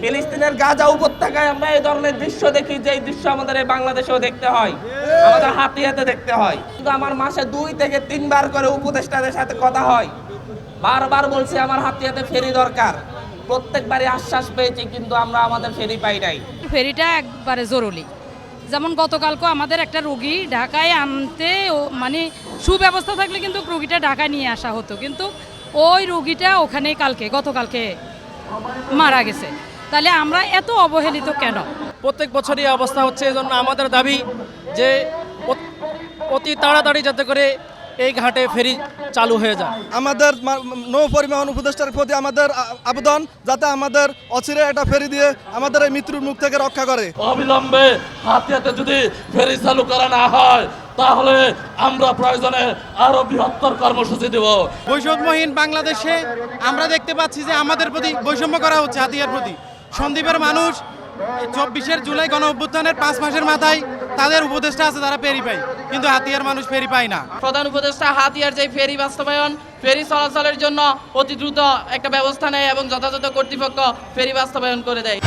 ফিলিস্তিনের গাজা উপত্যকায় আমরা এই ধরনের দৃশ্য দেখি যে দৃশ্য আমাদের এই বাংলাদেশেও দেখতে হয় আমাদের হাতিয়াতে দেখতে হয়। কিন্তু আমার মাসে দুই থেকে তিনবার করে উপদেষ্টাদের সাথে কথা হয়। বারবার বলছি আমার হাতিয়াতে ফেরি দরকার। প্রত্যেকবারই আশ্বাস পেয়েছি কিন্তু আমরা আমাদের ফেরি পাই নাই। ফেরিটা একবারে জরুরি। যেমন গতকালকে আমাদের একটা রুগী ঢাকায় আনতে ও- মানে সুব্যবস্থা থাকলে কিন্তু রুগীটা ঢাকায় নিয়ে আসা হতো। কিন্তু ওই রুগীটা ওখানেই কালকে গতকালকে মারা গেছে। তাহলে আমরা এত অবহেলিত কেন? প্রত্যেক বছরই অবস্থা হচ্ছে এজন্য আমাদের দাবি যে অতি তাড়াতাড়ি যাতে করে এই ঘাটে ফেরি চালু হয়ে যায়। আমাদের নৌ পরিবহন উপদেষ্টার প্রতি আমাদের আবেদন যাতে আমাদের অচিরে একটা ফেরি দিয়ে আমাদের এই মৃত্যুর মুখ থেকে রক্ষা করে। অবিলম্বে হাতিয়াতে যদি ফেরি চালু করা না হয় তাহলে আমরা প্রয়োজনে আরও বৃহত্তর কর্মসূচি দেব। বৈষম্যহীন বাংলাদেশে আমরা দেখতে পাচ্ছি যে আমাদের প্রতি বৈষম্য করা হচ্ছে হাতিয়ার প্রতি। সন্দীপের মানুষ চব্বিশের জুলাই গণ অভ্যুত্থানের পাঁচ মাসের মাথায় তাদের উপদেষ্টা আছে তারা ফেরি পায়। কিন্তু হাতিয়ার মানুষ ফেরি পায় না। প্রধান উপদেষ্টা হাতিয়ার যে ফেরি বাস্তবায়ন, ফেরি চলাচলের জন্য অতি দ্রুত একটা ব্যবস্থা নেয় এবং যথাযথ কর্তৃপক্ষ ফেরি বাস্তবায়ন করে দেয়।